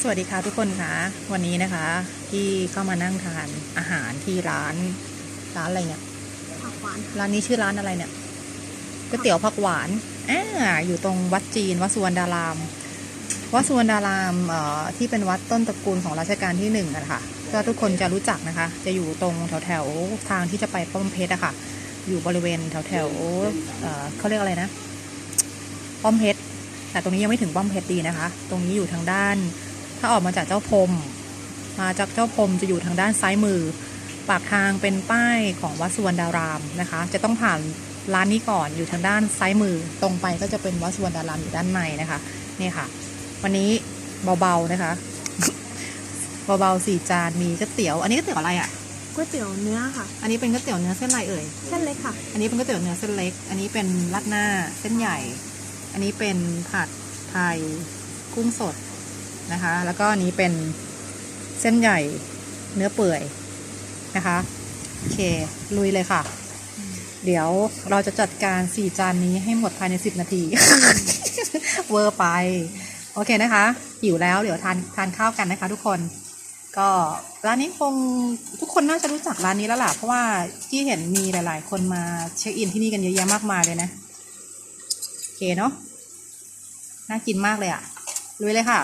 สวัสดีค่ะทุกคนคะวันนี้นะคะ ที่เข้ามานั่งทานอาหารที่ร้านร้านอะไรเนี่ยผักหวานร้านนี้ชื่อร้านอะไรเนี่ยก๋วยเตี๋ยวผักหวานอ่าอยู่ตรงวัดจีนวัดสุวรรณดาราม วัดสุวรรณดารามเอ่อที่เป็นวัดต้นตระกูลของรัชกาลที่หนึ่งอะค่ะก็ทุกคนจะรู้จักนะคะ จะอยู่ตรงแถวแถวๆทางที่จะไปป้อมเพชรอะค่ะ อยู่บริเวณแถวแถวๆเอ่อเขาเรียกอะไรนะ ป้อมเพชรแต่ตรงนี้ยังไม่ถึงป้อมเพชรดีนะคะ ตรงนี้อยู่ทางด้าน ถ้าออกมาจากเจ้าพรมมาจากเจ้าพรมจะอยู่ทางด้านซ้ายมือ ปากทางเป็นป้ายของวัดสุวรรณดารามนะคะ จะต้องผ่านร้านนี้ก่อนอยู่ทางด้านซ้ายมือ ตรงไปก็จะเป็นวัดสุวรรณดารามอยู่ด้านในนะคะนี่ค่ะ วันนี้เบาๆนะคะเบาๆสี่จานมีก๋วยเตี๋ยว อันนี้ก๋วยเตี๋ยวอะไรอะก๋วยเตี๋ยวเนื้อค่ะ อันนี้เป็นก๋วยเตี๋ยวเนื้อเส้นอะไรเอ่ยเส้นเล็กค่ะ อันนี้เป็นก๋วยเตี๋ยวเนื้อเส้นเล็ก อันนี้เป็นราดหน้าเส้นใหญ่ อันนี้เป็นผัดไทยกุ้งสด นะคะ แล้วก็อันนี้เป็นเส้นใหญ่เนื้อเปื่อยนะคะ โอเค ลุยเลยค่ะ เดี๋ยวเราจะจัดการสี่จานนี้ให้หมดภายในสิบนาที เวอร์ไป โอเคนะคะ หิวแล้วเดี๋ยวทานทานข้าวกันนะคะทุกคน ก็ร้านนี้คงทุกคนน่าจะรู้จักร้านนี้แล้วล่ะ เพราะว่าที่เห็นมีหลาย ๆ คนมาเช็คอินที่นี่กันเยอะแยะมากมายเลยนะ โอเคเนาะ น่ากินมากเลยอะ่ะลุยเลยค่ะ